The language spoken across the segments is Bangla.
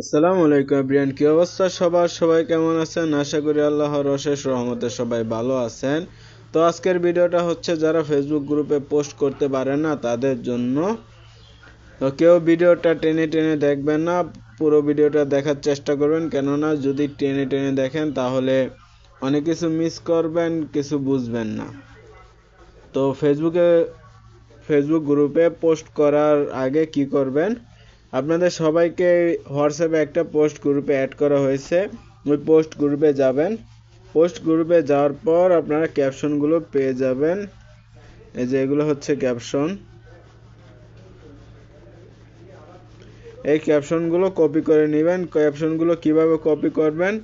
আসসালামু আলাইকুম এভরিয়ান কি অবস্থা সবার? সবাই কেমন আছেন? আশা করি আল্লাহর অশেষ রহমতে সবাই ভালো আছেন। তো আজকের ভিডিওটা হচ্ছে, যারা ফেসবুক গ্রুপে পোস্ট করতে পারে না, তাদের জন্য। তো কেউ ভিডিওটা টেনে টেনে দেখবেন না, পুরো ভিডিওটা দেখার চেষ্টা করবেন। কেননা, যদি টেনে টেনে দেখেন, তাহলে অনেক কিছু মিস করবেন, কিছু বুঝবেন না। তো ফেসবুকে ফেসবুক গ্রুপে পোস্ট করার আগে কি করবেন? আপনাদের সবাইকে হোয়াটসঅ্যাপে একটা পোস্ট গ্রুপে অ্যাড করা হয়েছে। ওই পোস্ট গ্রুপে যাবেন। পোস্ট গ্রুপে যাওয়ার পর আপনারা ক্যাপশনগুলো পেয়ে যাবেন। এই যে এগুলো হচ্ছে ক্যাপশন। এই ক্যাপশনগুলো কপি করে নেবেন। ক্যাপশনগুলো কীভাবে কপি করবেন?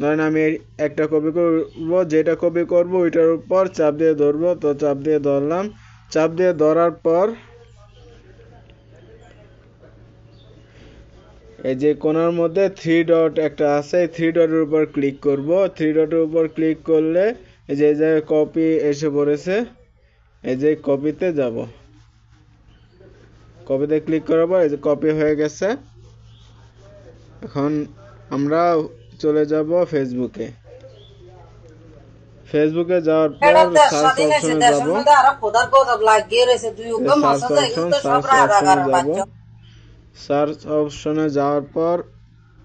ধরেন আমি একটা কপি করব, যেটা কপি করব, ওইটার উপর চাপ দিয়ে ধরবো। তো চাপ দিয়ে ধরলাম। চাপ দিয়ে ধরার পর এই যে কোনার মধ্যে থ্রি ডট একটা আছে থ্রি ডটের উপর ক্লিক করব থ্রি ডটের উপর ক্লিক করলে এই যে জায়গায় কপি এসে পড়েছে এই যে কপিতে যাব কপিতে ক্লিক করার পর এই যে কপি হয়ে গেছে এখন আমরা চলে যাব ফেসবুকে ফেসবুকে যাওয়ার পর সার্চ অপশনে যাব সার্চ অপশন সার্চ অপশনে যাব সার্চ অপশনে যাওয়ার পর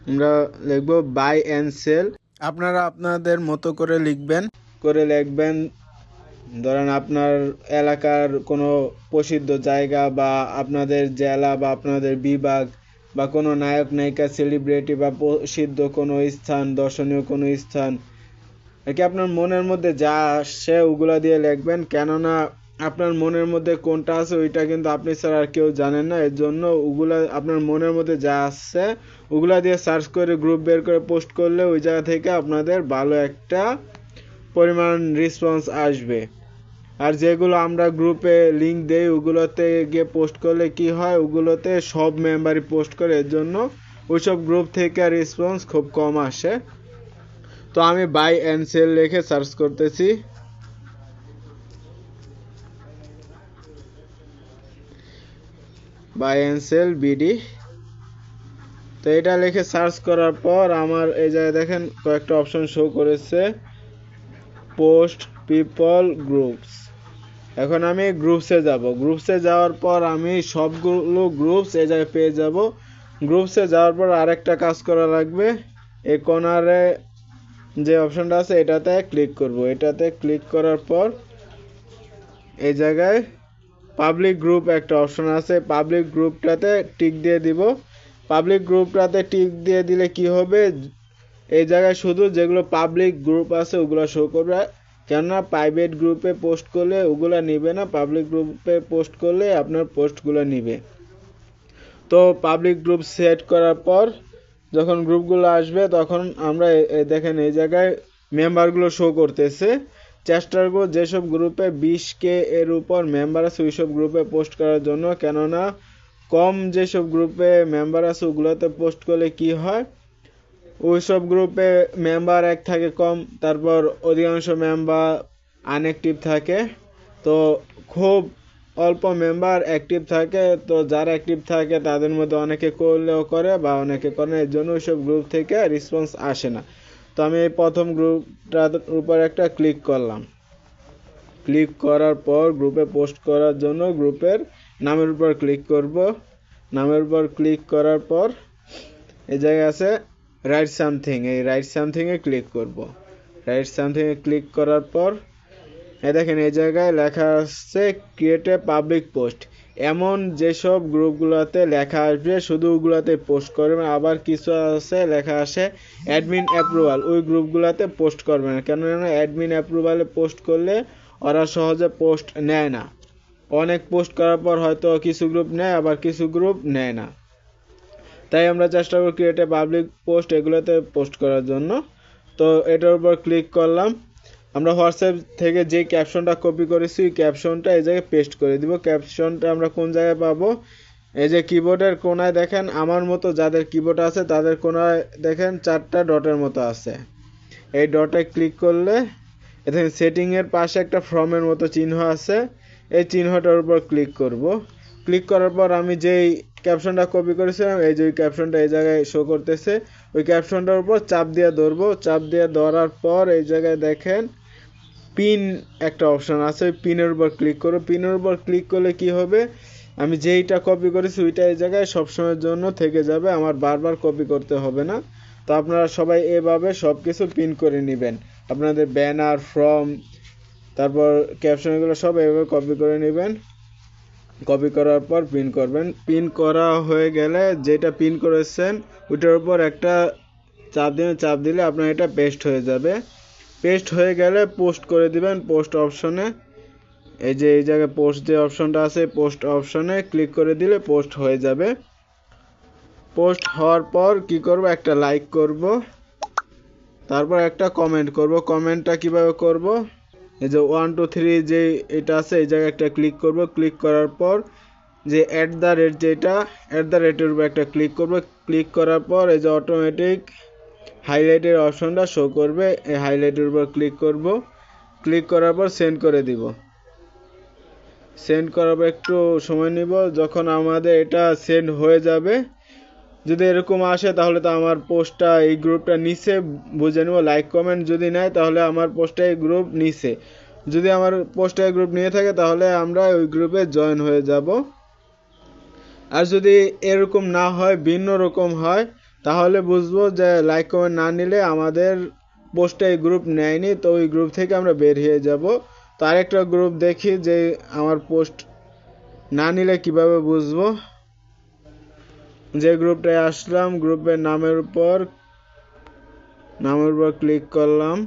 আমরা লিখব বাই অ্যান্ড সেল। আপনারা আপনাদের মতো করে লিখবেন। করে লিখবেন, ধরেন আপনার এলাকার কোনো প্রসিদ্ধ জায়গা বা আপনাদের জেলা বা আপনাদের বিভাগ বা কোনো নায়ক, নায়িকা সেলিব্রিটি বা প্রসিদ্ধ কোনো স্থান, দর্শনীয় কোনো স্থান আর কি আপনার মনের মধ্যে যা আসছে ওগুলা দিয়ে লিখবেন। কেননা আপনার মনের মধ্যে কোনটা আছে, ওইটা কিন্তু আপনি ছাড়া আর কেউ জানেন না। এর জন্য ওগুলা, আপনার মনের মধ্যে যা আসছে ওগুলা দিয়ে সার্চ করে গ্রুপ বের করে পোস্ট করলে ওই জায়গা থেকে আপনাদের ভালো একটা পরিমাণ রেসপন্স আসবে। আর যেগুলো আমরা গ্রুপে লিংক দেই, ওগুলোতে গিয়ে পোস্ট করলে কি হয়, ওগুলোতে সব মেম্বারই পোস্ট করে, এর জন্য ওইসব গ্রুপ থেকে রেসপন্স খুব কম আসে। তো আমি বাই অ্যান্ড সেল লিখে সার্চ করতেছি। বাই অ্যান্ড সেল বিডি তো এটা লিখে সার্চ করার পর আমার এই জায়গায় দেখেন কয়েকটা অপশন শো করেছে। পোস্ট পিপল গ্রুপস এখন আমি গ্রুপসে যাব। গ্রুপসে যাওয়ার পর আমি সবগুলো গ্রুপস এই জায়গায় পেয়ে যাব। গ্রুপসে যাওয়ার পর আরেকটা কাজ করা লাগবে। এই কর্নারে যে অপশনটা আছে, এটাতে ক্লিক করব। এটাতে ক্লিক করার পর এই জায়গায় পাবলিক গ্রুপ একটা অপশন আছে। পাবলিক গ্রুপটাতে টিক দিয়ে দিব। পাবলিক গ্রুপটাতে টিক দিয়ে দিলে কি হবে? এই জায়গায় শুধু যেগুলো পাবলিক গ্রুপ আছে, ওগুলো শো করবে। কেননা প্রাইভেট গ্রুপে পোস্ট করলে ওগুলো নিবে না। পাবলিক গ্রুপে পোস্ট করলে আপনার পোস্টগুলো নিবে। তো পাবলিক গ্রুপ সেট করার পর যখন গ্রুপগুলো আসবে, তখন আমরা দেখেন এই জায়গায় মেম্বারগুলো শো করতেছে। চেষ্টা করব যেসব গ্রুপে বিশ কে এর উপর মেম্বার আছে, ওইসব গ্রুপে পোস্ট করার জন্য। কেননা, কম যেসব গ্রুপে মেম্বার আছে, ওগুলোতে পোস্ট করলে কি হয়? ওইসব গ্রুপে মেম্বার এক থাকে কম, তারপর অধিকাংশ মেম্বার আনঅ্যাক্টিভ থাকে। তো খুব অল্প মেম্বার অ্যাক্টিভ থাকে। তো যারা অ্যাক্টিভ থাকে, তাদের মধ্যে অনেকে করলেও করে বা অনেকে করে এর জন্য ওইসব গ্রুপ থেকে রেসপন্স আসে না। তো আমি এই প্রথম গ্রুপটার উপর একটা ক্লিক করলাম। ক্লিক করার পর গ্রুপে পোস্ট করার জন্য গ্রুপের নামের উপর ক্লিক করব। নামের উপর ক্লিক করার পর এই জায়গায় আছে রাইট সামথিং। এই রাইট সামথিংয়ে ক্লিক করব। রাইট সামথিংয়ে ক্লিক করার পর এই দেখেন এই জায়গায় লেখা আসছে ক্রিয়েট এ পাবলিক পোস্ট। এমন যেসব গ্রুপগুলোতে লেখা আসবে, শুধু ওগুলোতে পোস্ট করবেন আবার কিছু আছে লেখা আসে অ্যাডমিন অ্যাপ্রুভাল ওই গ্রুপগুলোতে পোস্ট করবে না। কেননা অ্যাডমিন অ্যাপ্রুভালে পোস্ট করলে ওরা সহজে পোস্ট নেয় না। অনেক পোস্ট করার পর হয়তো কিছু গ্রুপ নেয়, আবার কিছু গ্রুপ নেয় না। তাই আমরা চেষ্টা করি ক্রিয়েটে পাবলিক পোস্ট এগুলোতে পোস্ট করার জন্য। তো এটার উপর ক্লিক করলাম। আমরা হোয়াটসঅ্যাপ থেকে যে ক্যাপশনটা কপি করেছি, ওই ক্যাপশনটা এই জায়গায় পেস্ট করে দিব। ক্যাপশনটা আমরা কোন জায়গায় পাবো? এই যে কিবোর্ডের কোনায় দেখেন, আমার মতো যাদের কিবোর্ড আছে, তাদের কোনায় দেখেন চারটা ডটের মতো আছে। এই ডটে ক্লিক করলে এখানে সেটিংয়ের পাশে একটা ফর্মের মতো চিহ্ন আছে। এই চিহ্নটার উপর ক্লিক করব। ক্লিক করার পর আমি যেই ক্যাপশনটা কপি করেছিলাম, এই যে ওই ক্যাপশনটা এই জায়গায় শো করতেছে। ওই ক্যাপশনটার উপর চাপ দিয়ে ধরবো। চাপ দিয়ে ধরার পর এই জায়গায় দেখেন পিন একটা অপশন আছে পিনের উপর ক্লিক করো। পিনের উপর ক্লিক করলে কি হবে? আমি যেইটা কপি করেছি, ওইটা এই জায়গায় সবসময়ের জন্য থেকে যাবে, আমার বারবার কপি করতে হবে না। তো আপনারা সবাই এভাবে সব কিছু পিন করে নেবেন। আপনাদের ব্যানার ফর্ম তারপর ক্যাপশনগুলো সব এভাবে কপি করে নেবেন। কপি করার পর পিন করবেন। পিন করা হয়ে গেলে যেটা পিন করেছেন, ওইটার উপর একটা চাপ দিন, চাপ দিলে আপনার এটা পেস্ট হয়ে যাবে। পেস্ট হয়ে গেলে পোস্ট করে দিবেন পোস্ট অপশনে এই যে, এই জায়গায় পোস্ট যে অপশনটা আছে পোস্ট অপশনে ক্লিক করে দিলে পোস্ট হয়ে যাবে। পোস্ট হওয়ার পর কি করব? একটা লাইক করব। তারপর একটা কমেন্ট করব। কমেন্টটা কীভাবে করব? এই যে ওয়ান টু থ্রি যে এটা আছে, এই জায়গায় একটা ক্লিক করব। ক্লিক করার পর যে অ্যাট দ্য রেট যেটা অ্যাট দ্য রেটের উপর একটা ক্লিক করব। ক্লিক করার পর এই যে অটোমেটিক হাইলাইটের অপশনটা শো করবে, এই হাইলাইটের উপর ক্লিক করব। ক্লিক করার পর সেন্ড করে দিব। সেন্ড করার পর একটু সময় নিব, যখন আমাদের এটা সেন্ড হয়ে যাবে। যদি এরকম আসে, তাহলে তো আমার পোস্টটা এই গ্রুপটা নিচে বুঝে নেব লাইক কমেন্ট যদি নেয়, তাহলে আমার পোস্টটা এই গ্রুপ নিচে। যদি আমার পোস্টটা এই গ্রুপ নিয়ে থাকে, তাহলে আমরা ওই গ্রুপে জয়েন হয়ে যাব। আর যদি এরকম না হয়, ভিন্ন রকম হয় তাহলে বুঝব যে লাইক কমেন্ট না নিলে আমাদের পোস্টে এই গ্রুপ নেয়নি, তো ওই গ্রুপ থেকে আমরা বের হয়ে যাব। তো আরেকটা গ্রুপ দেখি যে আমার পোস্ট না নিলে কীভাবে বুঝব। যে গ্রুপটায় আসলাম গ্রুপের নামের উপর নামের উপর ক্লিক করলাম।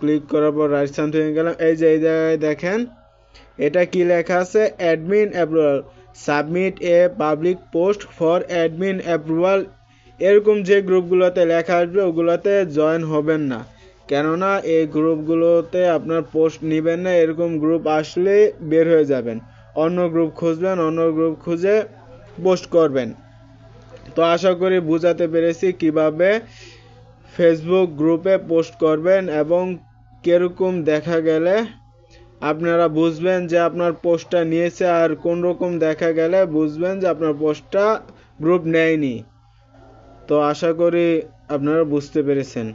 ক্লিক করার পর রাইট সামথিং গেলাম। এই যে এই জায়গায় দেখেন, এটা কি লেখা আছে? Admin approval submit a public post for admin approval. এরকম যে গ্রুপগুলোতে লেখা আসবে, ওগুলোতে জয়েন হবেন না। কেননা, এই গ্রুপগুলোতে আপনার পোস্ট নেবেন না, এরকম গ্রুপ আসলে বের হয়ে যাবেন। অন্য গ্রুপ খুঁজবেন, অন্য গ্রুপ খুঁজে পোস্ট করবেন। তো আশা করি বোঝাতে পেরেছি কীভাবে ফেসবুক গ্রুপে পোস্ট করবেন এবং কীরকম দেখা গেলে আপনারা বুঝবেন যে আপনার পোস্টটা নিয়েছে আর কোন রকম দেখা গেলে বুঝবেন যে আপনার পোস্টটা গ্রুপ নেয়নি। তো আশা করি আপনারা বুঝতে পেরেছেন।